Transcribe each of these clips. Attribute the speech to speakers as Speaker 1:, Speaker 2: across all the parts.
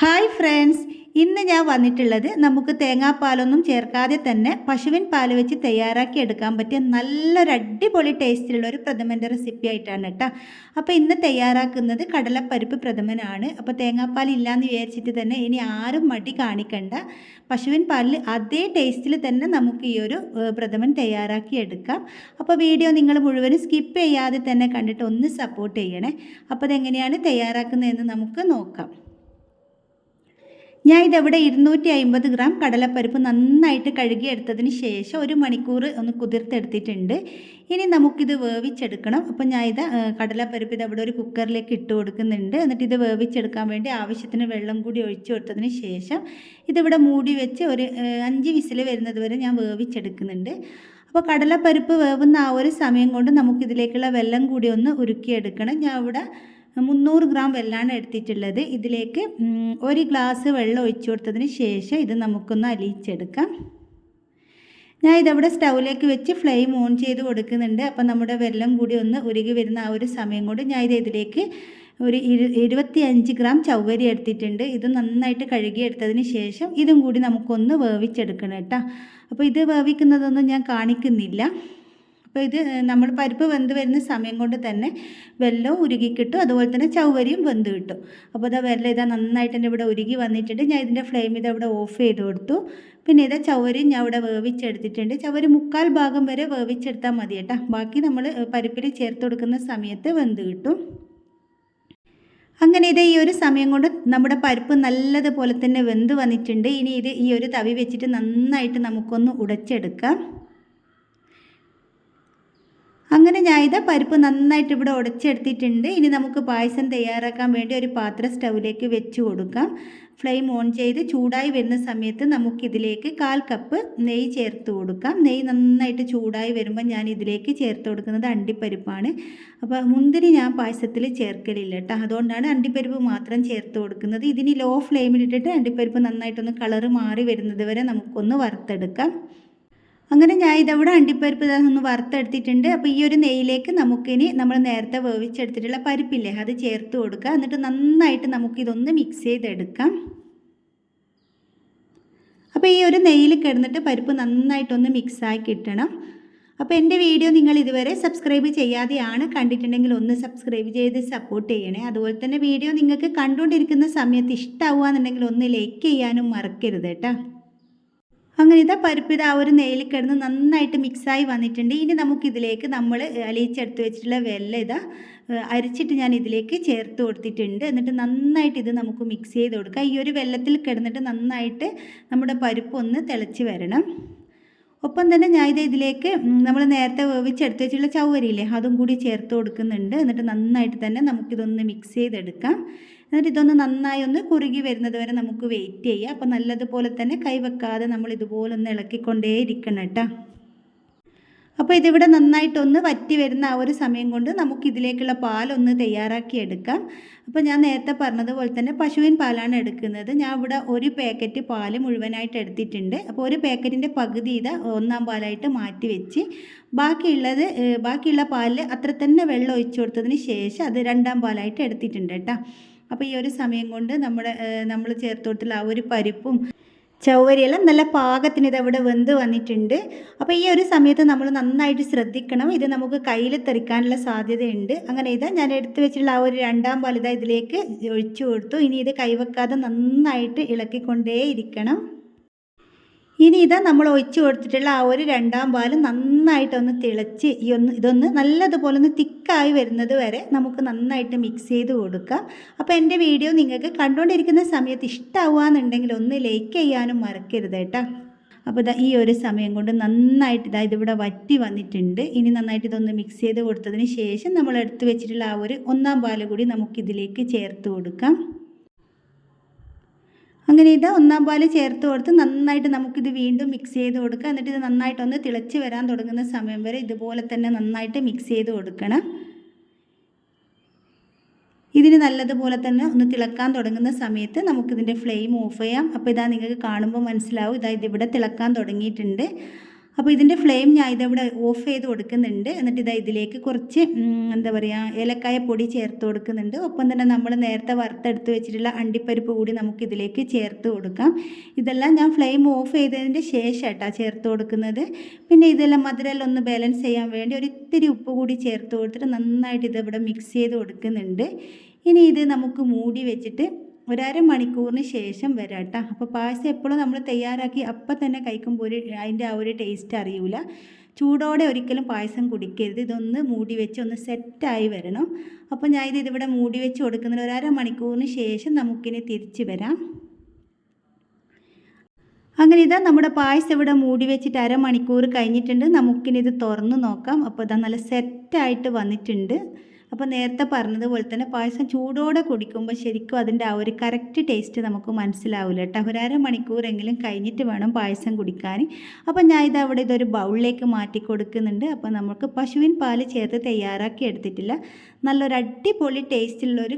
Speaker 1: Hi friends. ഇന്ന് ഞാൻ വന്നിട്ടുള്ളത് നമുക്ക് തേങ്ങാപ്പാലൊന്നും ചേർക്കാതെ തന്നെ പശുവിൻ പാൽ വെച്ച് തയ്യാറാക്കി എടുക്കാൻ പറ്റിയ നല്ലൊരു അടിപൊളി ടേസ്റ്റിലുള്ള ഒരു പ്രഥമന്റെ റെസിപ്പി ആയിട്ടാണ് കേട്ടോ. അപ്പോൾ ഇന്ന് തയ്യാറാക്കുന്നത് കടലപ്പരിപ്പ് പ്രഥമനാണ്. അപ്പോൾ തേങ്ങാപ്പാൽ ഇല്ലയെന്ന് വിചാരിച്ചിട്ട് തന്നെ ഇനി ആരും മടി കാണിക്കണ്ട. പശുവിൻ പാലിൽ അതേ ടേസ്റ്റിൽ തന്നെ നമുക്ക് ഈ ഒരു പ്രഥമൻ തയ്യാറാക്കി എടുക്കാം. അപ്പോൾ വീഡിയോ നിങ്ങൾ മുഴുവനും സ്കിപ്പ് ചെയ്യാതെ തന്നെ കണ്ടിട്ട് ഒന്ന് സപ്പോർട്ട് ചെയ്യണേ. അപ്പോൾ അതെങ്ങനെയാണ് തയ്യാറാക്കുന്നതെന്ന് നമുക്ക് നോക്കാം. ഞാൻ ഇതവിടെ ഇരുന്നൂറ്റി അമ്പത് ഗ്രാം കടലപ്പരിപ്പ് നന്നായിട്ട് കഴുകിയെടുത്തതിന് ശേഷം ഒരു മണിക്കൂർ ഒന്ന് കുതിർത്തെടുത്തിട്ടുണ്ട്. ഇനി നമുക്കിത് വേവിച്ചെടുക്കണം. അപ്പം ഞാൻ ഇത് കടലപ്പരിപ്പ് ഇത് അവിടെ ഒരു കുക്കറിലേക്ക് ഇട്ട് കൊടുക്കുന്നുണ്ട്. എന്നിട്ട് ഇത് വേവിച്ചെടുക്കാൻ വേണ്ടി ആവശ്യത്തിന് വെള്ളം കൂടി ഒഴിച്ചു കൊടുത്തതിന് ശേഷം ഇതിവിടെ മൂടി വെച്ച് ഒരു അഞ്ച് വിസിൽ വരുന്നത് വരെ ഞാൻ വേവിച്ചെടുക്കുന്നുണ്ട്. അപ്പോൾ കടലപ്പരിപ്പ് വേവുന്ന ആ ഒരു സമയം കൊണ്ട് നമുക്കിതിലേക്കുള്ള വെള്ളം കൂടി ഒന്ന് ഉരുക്കിയെടുക്കണം. ഞാൻ ഇവിടെ മുന്നൂറ് ഗ്രാം വെള്ളമാണ് എടുത്തിട്ടുള്ളത്. ഇതിലേക്ക് ഒരു ഗ്ലാസ് വെള്ളം ഒഴിച്ചു കൊടുത്തതിന് ശേഷം ഇത് നമുക്കൊന്ന് അലിയിച്ചെടുക്കാം. ഞാൻ ഇതവിടെ സ്റ്റൗവിലേക്ക് വെച്ച് ഫ്ലെയിം ഓൺ ചെയ്ത് കൊടുക്കുന്നുണ്ട്. അപ്പം നമ്മുടെ വെള്ളം കൂടി ഒന്ന് ഉരുകി വരുന്ന ആ ഒരു സമയം കൊണ്ട് ഞാൻ ഇത് ഇതിലേക്ക് ഒരു ഇരു ഇരുപത്തി അഞ്ച് ഗ്രാം ചവ്വരി എടുത്തിട്ടുണ്ട്. ഇത് നന്നായിട്ട് കഴുകിയെടുത്തതിന് ശേഷം ഇതും കൂടി നമുക്കൊന്ന് വേവിച്ചെടുക്കണം കേട്ടോ. അപ്പോൾ ഇത് വേവിക്കുന്നതൊന്നും ഞാൻ കാണിക്കുന്നില്ല. അപ്പോൾ ഇത് നമ്മൾ പരിപ്പ് വെന്ത് വരുന്ന സമയം കൊണ്ട് തന്നെ വെല്ലം ഉരുകി കിട്ടും അതുപോലെ തന്നെ ചവ്വരിയും വെന്ത് കിട്ടും. അപ്പോൾ ഇതാ വെല്ലം ഇതാ നന്നായിട്ട് തന്നെ ഇവിടെ ഉരുകി വന്നിട്ടുണ്ട്. ഞാൻ ഇതിന്റെ ഫ്ലെയിം ഇത് അവിടെ ഓഫ് ചെയ്ത് കൊടുത്തു. പിന്നെ ഇതാ ചവ്വരിയും ഞാൻ ഇവിടെ വേവിച്ചെടുത്തിട്ടുണ്ട്. ചവ്വരി മുക്കാൽ ഭാഗം വരെ വേവിച്ചെടുത്താൽ മതി കേട്ടോ. ബാക്കി നമ്മൾ പരിപ്പിൽ ചേർത്ത് കൊടുക്കുന്ന സമയത്ത് വെന്ത് കിട്ടും. അങ്ങനെ ഇത് ഈ ഒരു സമയം കൊണ്ട് നമ്മുടെ പരിപ്പ് നല്ലതുപോലെ തന്നെ വെന്ത് വന്നിട്ടുണ്ട്. ഇനി ഇത് ഈ ഒരു തവി വെച്ചിട്ട് നന്നായിട്ട് നമുക്കൊന്ന് ഉടച്ചെടുക്കാം. അങ്ങനെ ഞാൻ ഇത് പരിപ്പ് നന്നായിട്ട് ഇവിടെ ഉടച്ചെടുത്തിട്ടുണ്ട്. ഇനി നമുക്ക് പായസം തയ്യാറാക്കാൻ വേണ്ടി ഒരു പാത്രം സ്റ്റൗവിലേക്ക് വെച്ച് കൊടുക്കാം. ഫ്ലെയിം ഓൺ ചെയ്ത് ചൂടായി വരുന്ന സമയത്ത് നമുക്കിതിലേക്ക് കാൽ കപ്പ് നെയ്യ് ചേർത്ത് കൊടുക്കാം. നെയ്യ് നന്നായിട്ട് ചൂടായി വരുമ്പോൾ ഞാൻ ഇതിലേക്ക് ചേർത്ത് കൊടുക്കുന്നത് അണ്ടിപ്പരിപ്പാണ്. അപ്പോൾ മുന്തിരി ഞാൻ പായസത്തിൽ ചേർക്കലില്ല കേട്ടോ. അതുകൊണ്ടാണ് അണ്ടിപ്പരിപ്പ് മാത്രം ചേർത്ത് കൊടുക്കുന്നത്. ഇതിന് ലോ ഫ്ലെയിമിലിട്ടിട്ട് അണ്ടിപ്പരിപ്പ് നന്നായിട്ടൊന്ന് കളറ് മാറി വരുന്നത് വരെ നമുക്കൊന്ന് വറുത്തെടുക്കാം. അങ്ങനെ ഞാൻ ഇതവിടെ അണ്ടിപ്പരിപ്പ് ഒന്ന് വറുത്തെടുത്തിട്ടുണ്ട്. അപ്പോൾ ഈ ഒരു നെയ്യിലേക്ക് നമുക്കിനി നമ്മൾ നേരത്തെ വേവിച്ചെടുത്തിട്ടുള്ള പരിപ്പില്ലേ അത് ചേർത്ത് കൊടുക്കുക. എന്നിട്ട് നന്നായിട്ട് നമുക്കിതൊന്ന് മിക്സ് ചെയ്തെടുക്കാം. അപ്പോൾ ഈ ഒരു നെയ്യിൽ കിടന്നിട്ട് പരിപ്പ് നന്നായിട്ടൊന്ന് മിക്സായി കിട്ടണം. അപ്പോൾ എന്റെ വീഡിയോ നിങ്ങൾ ഇതുവരെ സബ്സ്ക്രൈബ് ചെയ്യാതെയാണ് കണ്ടിട്ടുണ്ടെങ്കിൽ ഒന്ന് സബ്സ്ക്രൈബ് ചെയ്ത് സപ്പോർട്ട് ചെയ്യണേ. അതുപോലെ തന്നെ വീഡിയോ നിങ്ങൾക്ക് കണ്ടുകൊണ്ടിരിക്കുന്ന സമയത്ത് ഇഷ്ടമാവുക എന്നുണ്ടെങ്കിൽ ഒന്ന് ലൈക്ക് ചെയ്യാനും മറക്കരുത് കേട്ടോ. അങ്ങനെ ഇതാ പരിപ്പ് ഇത് ആ ഒരു നെയ്യിൽ കിടന്ന് നന്നായിട്ട് മിക്സായി വന്നിട്ടുണ്ട്. ഇനി നമുക്കിതിലേക്ക് നമ്മൾ അലിയിച്ചെടുത്ത് വെച്ചിട്ടുള്ള വെല്ല ഇതാ അരിച്ചിട്ട് ഞാൻ ഇതിലേക്ക് ചേർത്ത് കൊടുത്തിട്ടുണ്ട്. എന്നിട്ട് നന്നായിട്ട് ഇത് നമുക്ക് മിക്സ് ചെയ്ത് കൊടുക്കാം. ഈ ഒരു വെള്ളത്തിൽ കിടന്നിട്ട് നന്നായിട്ട് നമ്മുടെ പരിപ്പ് ഒന്ന് തിളച്ച് വരണം. ഒപ്പം തന്നെ ഞാൻ ഇത് ഇതിലേക്ക് നമ്മൾ നേരത്തെ വേവിച്ചെടുത്ത് വെച്ചുള്ള ചവരിയില്ലേ അതും കൂടി ചേർത്ത് കൊടുക്കുന്നുണ്ട്. എന്നിട്ട് നന്നായിട്ട് തന്നെ നമുക്കിതൊന്ന് മിക്സ് ചെയ്തെടുക്കാം. എന്നിട്ട് ഇതൊന്ന് നന്നായി ഒന്ന് കുറുകി വരുന്നത് വരെ നമുക്ക് വെയിറ്റ് ചെയ്യാം. അപ്പോൾ നല്ലതുപോലെ തന്നെ കൈവെക്കാതെ നമ്മൾ ഇതുപോലെ ഒന്ന് ഇളക്കിക്കൊണ്ടേ ഇരിക്കണം കേട്ടോ. അപ്പോൾ ഇതിവിടെ നന്നായിട്ടൊന്ന് വറ്റി വരുന്ന ആ ഒരു സമയം കൊണ്ട് നമുക്ക് ഇതിലേക്കുള്ള പാലൊന്ന് തയ്യാറാക്കി എടുക്കാം. അപ്പോൾ ഞാൻ നേരത്തെ പറഞ്ഞതുപോലെ തന്നെ പശുവിൻ പാലാണ് എടുക്കുന്നത്. ഞാൻ ഇവിടെ ഒരു പാക്കറ്റ് പാൽ മുഴുവനായിട്ട് എടുത്തിട്ടുണ്ട്. അപ്പോൾ ഒരു പാക്കറ്റിന്റെ പകുതി ഇതാ ഒന്നാം പാലായിട്ട് മാറ്റി വെച്ച് ബാക്കിയുള്ളത് ബാക്കിയുള്ള പാലിൽ അത്ര തന്നെ വെള്ളം ഒഴിച്ചു കൊടുത്തതിന് ശേഷം അത് രണ്ടാം പാലായിട്ട് എടുത്തിട്ടുണ്ട് കേട്ടോ. അപ്പോൾ ഈ ഒരു സമയം കൊണ്ട് നമ്മുടെ നമ്മൾ ചേർത്ത് കൊടുത്തുള്ള ആ ഒരു പരിപ്പും ചവ്വരിയെല്ലാം നല്ല പാകത്തിന് ഇത് അവിടെ വെന്ത് വന്നിട്ടുണ്ട്. അപ്പോൾ ഈ ഒരു സമയത്ത് നമ്മൾ നന്നായിട്ട് ശ്രദ്ധിക്കണം. ഇത് നമുക്ക് കയ്യിൽ തെറിക്കാനുള്ള സാധ്യതയുണ്ട്. അങ്ങനെ ഇതാ ഞാൻ എടുത്തു വെച്ചിട്ടുള്ള ആ ഒരു രണ്ടാം പാലിത ഇതിലേക്ക് ഒഴിച്ചു കൊടുത്തു. ഇനി ഇത് കൈവെക്കാതെ നന്നായിട്ട് ഇളക്കിക്കൊണ്ടേ ഇരിക്കണം ഇനി ഇതാ നമ്മൾ ഒഴിച്ച് കൊടുത്തിട്ടുള്ള ആ ഒരു രണ്ടാം പാൽ നന്നായിട്ടൊന്ന് തിളച്ച് ഈ ഒന്ന് ഇതൊന്ന് നല്ലതുപോലെ ഒന്ന് തിക്കായി വരുന്നത് വരെ നമുക്ക് നന്നായിട്ട് മിക്സ് ചെയ്ത് കൊടുക്കാം അപ്പോൾ എന്റെ വീഡിയോ നിങ്ങൾക്ക് കണ്ടുകൊണ്ടിരിക്കുന്ന സമയത്ത് ഇഷ്ടമാവുകയെന്നുണ്ടെങ്കിൽ ഒന്ന് ലൈക്ക് ചെയ്യാനും മറക്കരുത് കേട്ടോ. അപ്പോൾ ഇതാ ഈ ഒരു സമയം കൊണ്ട് നന്നായിട്ട് ഇതാ ഇതിവിടെ വറ്റി വന്നിട്ടുണ്ട്. ഇനി നന്നായിട്ട് ഇതൊന്ന് മിക്സ് ചെയ്ത് കൊടുത്തതിന് ശേഷം നമ്മൾ എടുത്തു വെച്ചിട്ടുള്ള ആ ഒരു ഒന്നാം പാൽ കൂടി നമുക്കിതിലേക്ക് ചേർത്ത് കൊടുക്കാം. അങ്ങനെ ഇത് ഒന്നാം പാൽ ചേർത്ത് കൊടുത്ത് നന്നായിട്ട് നമുക്കിത് വീണ്ടും മിക്സ് ചെയ്ത് കൊടുക്കുക. എന്നിട്ട് ഇത് നന്നായിട്ടൊന്ന് തിളച്ച് വരാൻ തുടങ്ങുന്ന സമയം വരെ ഇതുപോലെ തന്നെ നന്നായിട്ട് മിക്സ് ചെയ്ത് കൊടുക്കണം. ഇതിന് നല്ലതുപോലെ തന്നെ ഒന്ന് തിളക്കാൻ തുടങ്ങുന്ന സമയത്ത് നമുക്കിതിന്റെ ഫ്ലെയിം ഓഫ് ചെയ്യാം. അപ്പോൾ ഇതാ നിങ്ങൾക്ക് കാണുമ്പോൾ മനസ്സിലാവും. ഇതാ ഇതിവിടെ തിളക്കാൻ തുടങ്ങിയിട്ടുണ്ട്. അപ്പോൾ ഇതിന്റെ ഫ്ലെയിം ഞാൻ ഇതവിടെ ഓഫ് ചെയ്ത് കൊടുക്കുന്നുണ്ട്. എന്നിട്ട് ഇതാ ഇതിലേക്ക് കുറച്ച് എന്താ പറയുക ഏലക്കായ പൊടി ചേർത്ത് കൊടുക്കുന്നുണ്ട്. ഒപ്പം തന്നെ നമ്മൾ നേരത്തെ വറുത്തെടുത്ത് വെച്ചിട്ടുള്ള അണ്ടിപ്പരിപ്പ് കൂടി നമുക്ക് ഇതിലേക്ക് ചേർത്ത് കൊടുക്കാം. ഇതെല്ലാം ഞാൻ ഫ്ലെയിം ഓഫ് ചെയ്തതിന്റെ ശേഷം കേട്ടോ ചേർത്ത് കൊടുക്കുന്നത്. പിന്നെ ഇതെല്ലാം മധുരമെല്ലാം ഒന്ന് ബാലൻസ് ചെയ്യാൻ വേണ്ടി ഒരു ഇത്തിരി ഉപ്പ് കൂടി ചേർത്ത് കൊടുത്തിട്ട് നന്നായിട്ട് ഇതിവിടെ മിക്സ് ചെയ്ത് കൊടുക്കുന്നുണ്ട്. ഇനി ഇത് നമുക്ക് മൂടി വെച്ചിട്ട് ഒരര മണിക്കൂറിന് ശേഷം വരാം കേട്ടോ അപ്പോൾ പായസം എപ്പോഴും നമ്മൾ തയ്യാറാക്കി അപ്പം തന്നെ കഴിക്കുമ്പോൾ ഒരു അതിന്റെ ആ ഒരു ടേസ്റ്റ് അറിയൂല. ചൂടോടെ ഒരിക്കലും പായസം കുടിക്കരുത്. ഇതൊന്ന് മൂടി വെച്ച് ഒന്ന് സെറ്റായി വരണം. അപ്പോൾ ഞാൻ ഇത് ഇതിവിടെ മൂടി വെച്ച് കൊടുക്കുന്നതിന് ഒരു മണിക്കൂറിന് ശേഷം നമുക്കിനി തിരിച്ച് വരാം. അങ്ങനെ ഇതാ നമ്മുടെ പായസം ഇവിടെ മൂടി വെച്ചിട്ട് അരമണിക്കൂർ കഴിഞ്ഞിട്ടുണ്ട്. നമുക്കിനി ഇത് തുറന്ന് നോക്കാം. അപ്പോൾ ഇതാ നല്ല സെറ്റായിട്ട് വന്നിട്ടുണ്ട്. അപ്പോൾ നേരത്തെ പറഞ്ഞതുപോലെ തന്നെ പായസം ചൂടോടെ കുടിക്കുമ്പോൾ ശരിക്കും അതിന്റെ ആ ഒരു കറക്റ്റ് ടേസ്റ്റ് നമുക്ക് മനസ്സിലാവില്ല കേട്ടോ. ഒരു അരമണിക്കൂറെങ്കിലും കഴിഞ്ഞിട്ട് വേണം പായസം കുടിക്കാൻ. അപ്പോൾ ഞാൻ ഇത് അവിടെ ഇതൊരു ബൗളിലേക്ക് മാറ്റി കൊടുക്കുന്നുണ്ട്. അപ്പോൾ നമുക്ക് പശുവിൻ പാൽ ചേർത്ത് തയ്യാറാക്കി എടുത്തിട്ടില്ല. നല്ലൊരു അടിപൊളി ടേസ്റ്റുള്ള ഒരു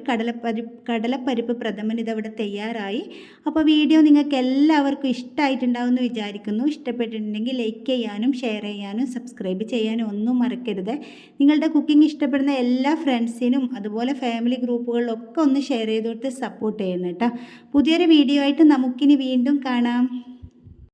Speaker 1: കടലപ്പരിപ്പ് പ്രഥമൻ ഇതവിടെ തയ്യാറായി. അപ്പോൾ വീഡിയോ നിങ്ങൾക്ക് എല്ലാവർക്കും ഇഷ്ടമായിട്ടുണ്ടാവും എന്ന് വിചാരിക്കുന്നു. ഇഷ്ടപ്പെട്ടിട്ടുണ്ടെങ്കിൽ ലൈക്ക് ചെയ്യാനും ഷെയർ ചെയ്യാനും സബ്സ്ക്രൈബ് ചെയ്യാനും ഒന്നും മറക്കരുത്. നിങ്ങളുടെ കുക്കിംഗ് ഇഷ്ടപ്പെടുന്ന എല്ലാ ഫ്രണ്ട്സിനും അതുപോലെ ഫാമിലി ഗ്രൂപ്പുകളിലൊക്കെ ഒന്ന് ഷെയർ ചെയ്ത് കൊടുത്ത് സപ്പോർട്ട് ചെയ്യുന്നു കേട്ടോ. പുതിയൊരു വീഡിയോ ആയിട്ട് നമുക്കിനി വീണ്ടും കാണാം.